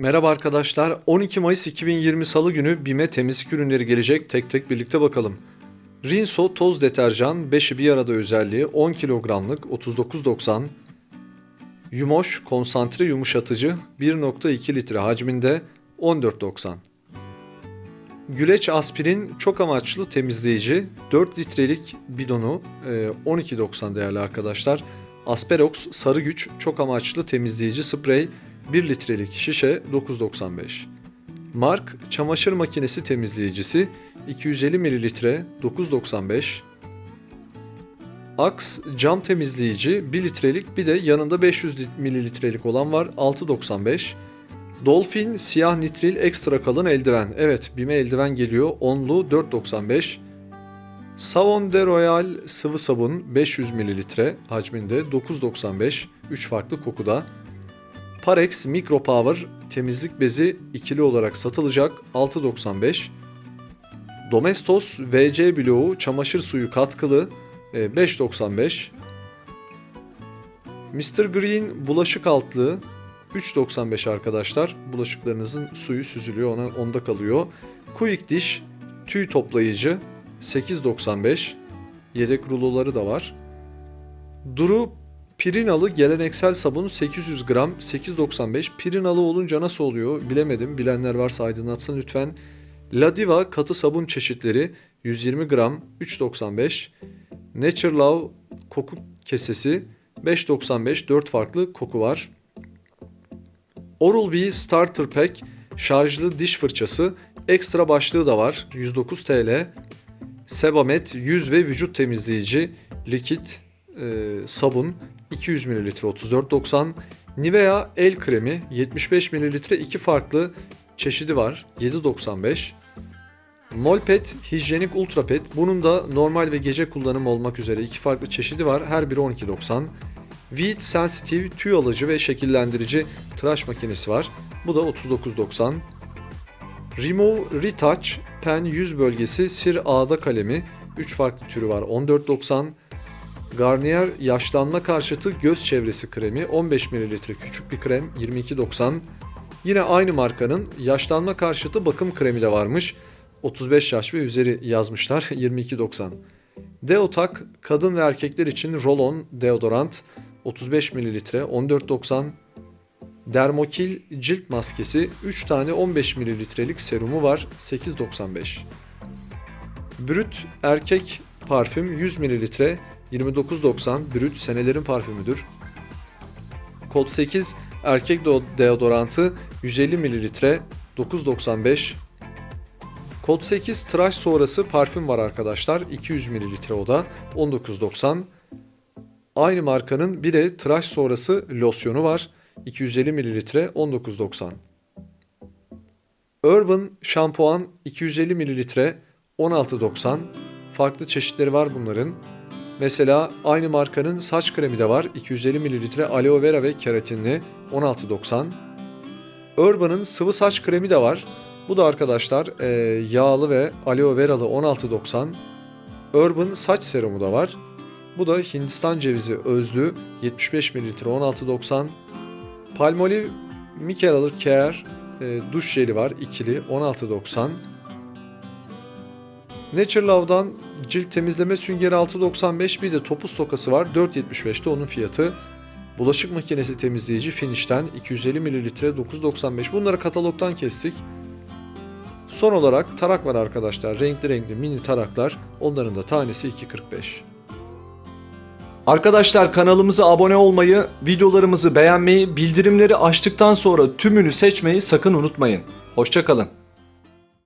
Merhaba arkadaşlar. 12 Mayıs 2020 Salı günü BİM'e temizlik ürünleri gelecek. Tek tek birlikte bakalım. Rinso toz deterjan 5'i bir arada özelliği 10 kilogramlık 39.90. Yumoş konsantre yumuşatıcı 1.2 litre hacminde 14.90. Güleç aspirin çok amaçlı temizleyici 4 litrelik bidonu e, 12.90 değerli arkadaşlar. Asperox sarı güç çok amaçlı temizleyici sprey 1 litrelik şişe 9.95. Mark çamaşır makinesi temizleyicisi 250 mililitre 9.95. Axe cam temizleyici 1 litrelik bir de yanında 500 lit- mililitrelik olan var 6.95. Dolphin siyah nitril ekstra kalın eldiven. Evet BİM'e eldiven geliyor. Onlu 4.95. Savon de Royal sıvı sabun 500 mililitre hacminde 9.95. 3 farklı kokuda. Parex Micro Power temizlik bezi ikili olarak satılacak 6.95. Domestos VC bloğu çamaşır suyu katkılı e, 5.95. Mr. Green bulaşık altlığı 3.95 arkadaşlar. Bulaşıklarınızın suyu süzülüyor ona onda kalıyor. Quick Dish tüy toplayıcı 8.95. Yedek ruloları da var. Duru Pirinalı geleneksel sabun 800 gram 8.95. Pirinalı olunca nasıl oluyor bilemedim. Bilenler varsa aydınlatsın lütfen. Ladiva katı sabun çeşitleri 120 gram 3.95. Nature Love koku kesesi 5.95 4 farklı koku var. Oral-B Starter Pack şarjlı diş fırçası ekstra başlığı da var 109 TL. Sebamed yüz ve vücut temizleyici likit e, sabun 200 ml 34.90 Nivea el kremi 75 ml iki farklı çeşidi var 7.95 Molpet hijyenik ultra pet bunun da normal ve gece kullanım olmak üzere iki farklı çeşidi var her biri 12.90 Veet Sensitive tüy alıcı ve şekillendirici tıraş makinesi var bu da 39.90 Remove Retouch pen yüz bölgesi sir ağda kalemi 3 farklı türü var 14.90 Garnier yaşlanma karşıtı göz çevresi kremi 15 ml küçük bir krem 22.90. Yine aynı markanın yaşlanma karşıtı bakım kremi de varmış. 35 yaş ve üzeri yazmışlar 22.90. Deotak kadın ve erkekler için roll-on deodorant 35 ml 14.90. Dermokil cilt maskesi 3 tane 15 mililitrelik serumu var 8.95. Brüt erkek parfüm 100 mililitre 29.90 Brüt senelerin parfümüdür. Kod 8 erkek do- deodorantı 150 mililitre 9.95 Kod 8 tıraş sonrası parfüm var arkadaşlar 200 mililitre o da 19.90 Aynı markanın bir de tıraş sonrası losyonu var 250 mililitre 19.90 Urban şampuan 250 mililitre 16.90 Farklı çeşitleri var bunların. Mesela aynı markanın saç kremi de var. 250 ml aloe vera ve keratinli 16.90. Urban'ın sıvı saç kremi de var. Bu da arkadaşlar e, yağlı ve aloe veralı 16.90. Urban saç serumu da var. Bu da Hindistan cevizi özlü 75 ml 16.90. Palmolive Micellar Care duş jeli var ikili 16.90. Nature Love'dan cilt temizleme süngeri 6.95 bir de topuz tokası var 4.75'te onun fiyatı. Bulaşık makinesi temizleyici Finish'ten 250 ml 9.95 bunları katalogdan kestik. Son olarak tarak var arkadaşlar renkli renkli mini taraklar onların da tanesi 2.45. Arkadaşlar kanalımıza abone olmayı, videolarımızı beğenmeyi, bildirimleri açtıktan sonra tümünü seçmeyi sakın unutmayın. Hoşçakalın.